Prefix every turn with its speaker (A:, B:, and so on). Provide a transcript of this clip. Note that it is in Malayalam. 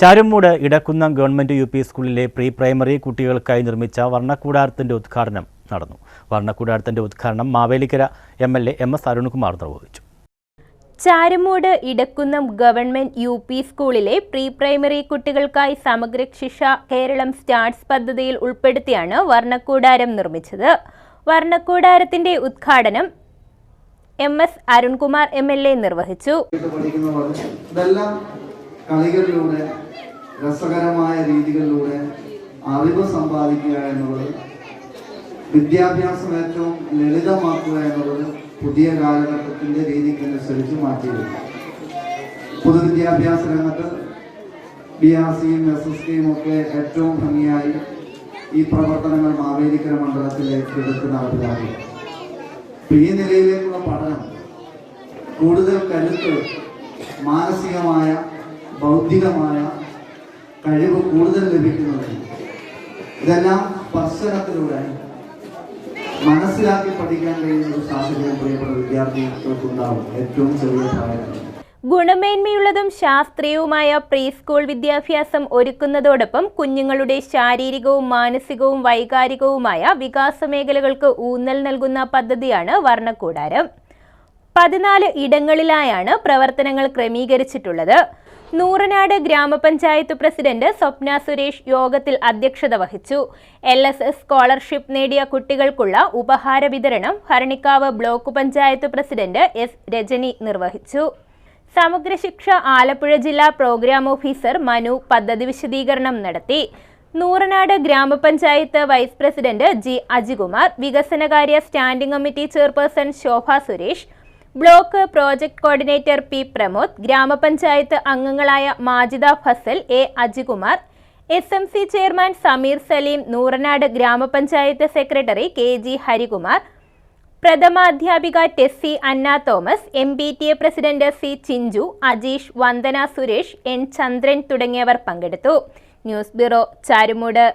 A: Charummood Idakkunnam government U P സ്കൂളിലെ പ്രീ പ്രൈമറി കുട്ടികൾക്കായി നിർമ്മിച്ച വർണക്കൂടാരത്തിന്റെ ഉദ്ഘാടനം നടന്നു. വർണക്കൂടാരത്തിന്റെ ഉദ്ഘാടനം Mavelikkara M L A M S Arunkumar നിർവഹിച്ചു.
B: Charummood Idakkunnam government U P സ്കൂളിലെ പ്രീ പ്രൈമറി കുട്ടികൾക്കായി സമഗ്ര ശിക്ഷ കേരളം സ്റ്റാർട്സ് പദ്ധതിയിൽ ഉൾപ്പെടുത്തിയാണ് വർണക്കൂടാരം നിർമ്മിച്ചത്. വർണക്കൂടാരത്തിന്റെ ഉദ്ഘാടനം M S Arunkumar M L A നിർവഹിച്ചു.
C: ഇതെല്ലാം കളികളിലൂടെ രസകരമായ രീതികളിലൂടെ അറിവ് സമ്പാദിക്കുക എന്നുള്ളത് വിദ്യാഭ്യാസം ഏറ്റവും ലളിതമാക്കുക എന്നുള്ളത് പുതിയ കാലഘട്ടത്തിന്റെ രീതിക്കനുസരിച്ച് മാറ്റിയിരുന്നു പൊതുവിദ്യാഭ്യാസ രംഗത്ത് ബി ആർ സിയും എസ് എസ് കെയും ഒക്കെ ഏറ്റവും ഭംഗിയായി ഈ പ്രവർത്തനങ്ങൾ മാവേലിക്കര മണ്ഡലത്തിലേക്ക് എടുത്ത് നടപ്പിലാക്കി ഈ നിലയിലേക്കുള്ള പഠനം കൂടുതൽ കരുത്ത് മാനസികമായ ബൗദ്ധികമായ കഴിവ് കൂടുതൽ ലഭിക്കുന്നതിന് ഇതെല്ലാം സ്പർശനത്തിലൂടെ മനസ്സിലാക്കി പഠിക്കാൻ കഴിയുന്ന ഒരു സാഹചര്യം പ്രിയപ്പെട്ട വിദ്യാർത്ഥികൾക്കുണ്ടാവും ഏറ്റവും ചെറിയ പ്രായത്തിൽ.
B: ഗുണമേന്മയുള്ളതും ശാസ്ത്രീയവുമായ പ്രീ സ്കൂൾ വിദ്യാഭ്യാസം ഒരുക്കുന്നതോടൊപ്പം കുഞ്ഞുങ്ങളുടെ ശാരീരികവും മാനസികവും വൈകാരികവുമായ വികാസ മേഖലകൾക്ക് ഊന്നൽ നൽകുന്ന പദ്ധതിയാണ് വർണക്കൂടാരം. പതിനാല് ഇടങ്ങളിലായാണ് പ്രവർത്തനങ്ങൾ ക്രമീകരിച്ചിട്ടുള്ളത്. നൂറനാട് ഗ്രാമപഞ്ചായത്ത് പ്രസിഡന്റ് സ്വപ്ന സുരേഷ് യോഗത്തിൽ അധ്യക്ഷത വഹിച്ചു. എൽ എസ് എസ് സ്കോളർഷിപ്പ് നേടിയ കുട്ടികൾക്കുള്ള ഉപഹാര വിതരണം Bharanikkavu block panchayat president S Rajani നിർവഹിച്ചു. സമഗ്ര ശിക്ഷ ആലപ്പുഴ ജില്ലാ പ്രോഗ്രാം ഓഫീസർ മനു പദ്ധതി വിശദീകരണം നടത്തി. നൂറനാട് ഗ്രാമപഞ്ചായത്ത് വൈസ് പ്രസിഡന്റ് ജി അജികുമാർ വികസനകാര്യ standing committee chairperson Shobha Suresh block project coordinator P Pramod ഗ്രാമപഞ്ചായത്ത് അംഗങ്ങളായ Majida Fazal A Ajikumar S M C chairman Sameer Saleem Nooranad ഗ്രാമപഞ്ചായത്ത് secretary K G Harikumar പ്രഥമാധ്യാപിക Tessy Anna Thomas M B T A president C Chinchu Ajeesh Vandana Suresh N Chandran തുടങ്ങിയവർ പങ്കെടുത്തു. News bureau Charummood.